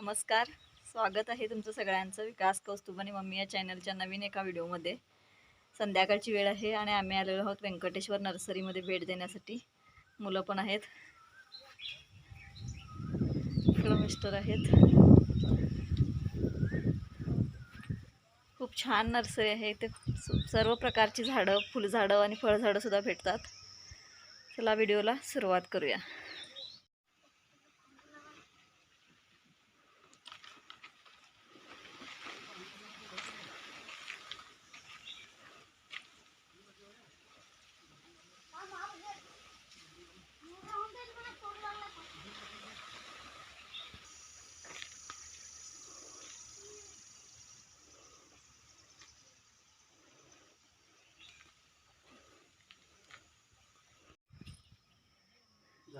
नमस्कार. स्वागत आहे तुमचं सगळ्यांचं विकास कौस्तुभ आणि मम्मी या चॅनलच्या नवीन एका व्हिडिओमध्ये. संध्याकाळची वेळ आहे आणि आम्ही आलेलो आहोत व्यंकटेश्वर नर्सरीमध्ये भेट देण्यासाठी. मुलं पण आहेत. इकडं मिस्टर आहेत. खूप छान नर्सरी आहे. इथे सर्व प्रकारची झाडं फुलझाडं आणि फळझाडंसुद्धा भेटतात. चला व्हिडिओला सुरुवात करूया.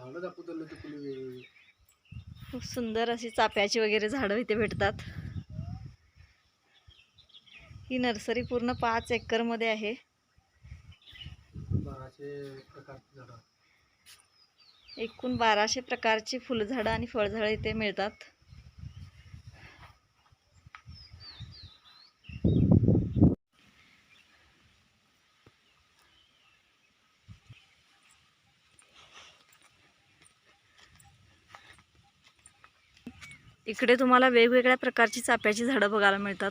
ते वेगवेगळी खूप सुंदर अशी चाफ्याची वगैरे झाडं इथे भेटतात. ही नर्सरी पूर्ण पाच एकरमध्ये आहे. बाराशे प्रकारची झाडं. एकूण बाराशे प्रकारची फुलझाडं आणि फळझाडं इथे मिळतात. इकडे तुम्हाला वेगवेगळ्या प्रकारची चाप्याची झाडं बघायला मिळतात.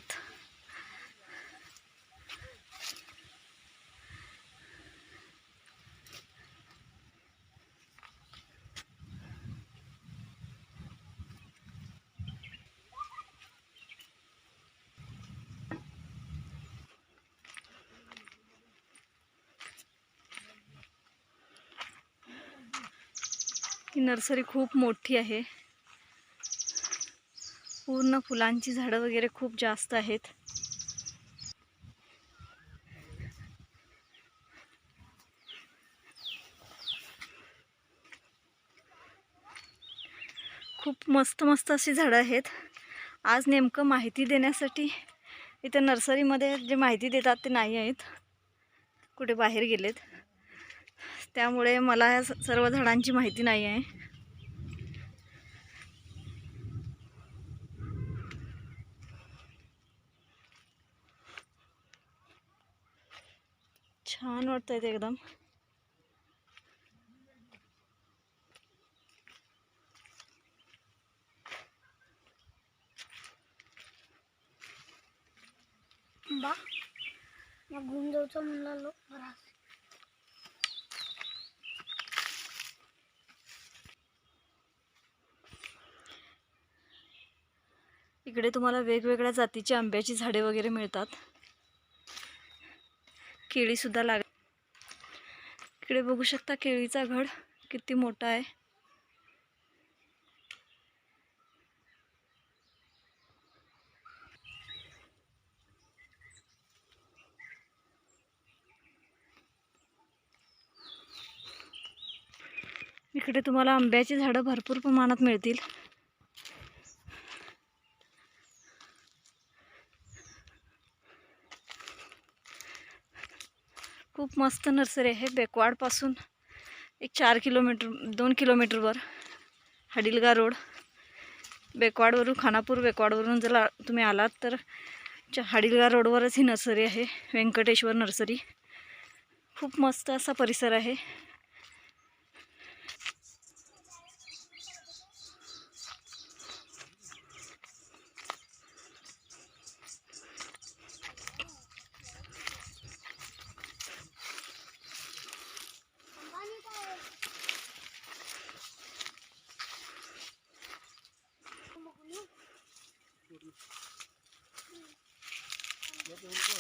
ही नर्सरी खूप मोठी आहे. पूर्ण फुलांची झाडं वगैरे खूप जास्त आहेत. खूप मस्त मस्त अशी झाडं आहेत. आज नेमकं माहिती देण्यासाठी इथं नर्सरीमध्ये जे माहिती देतात ते नाही आहेत. कुठे बाहेर गेलेत. त्यामुळे मला या स- सर्व झाडांची माहिती नाही आहे. छान वाटतंय ते एकदम. बा मग घेऊन जाऊचं म्हणलं लो बरा इकडे तुम्हाला वेगवेगळ्या जातीची आंब्याची झाडे वगैरे मिळतात. केळीसुद्धा लाग इकडे बघू शकता केळीचा घड. किती मोठा आहे. इकडे तुम्हाला आंब्याची झाडं भरपूर प्रमाणात मिळतील. खूप मस्त नर्सरी आहे बेकवाडपासून एक चार किलोमीटर दोन किलोमीटरवर हडिलगा रोड. बेकवाडवरून खानापूर बेकवाडवरून जर तुम्ही आलात तर हडिलगा रोडवरच ही नर्सरी आहे व्यंकटेश्वर नर्सरी. खूप मस्त असा परिसर आहे. Gatuhin ko.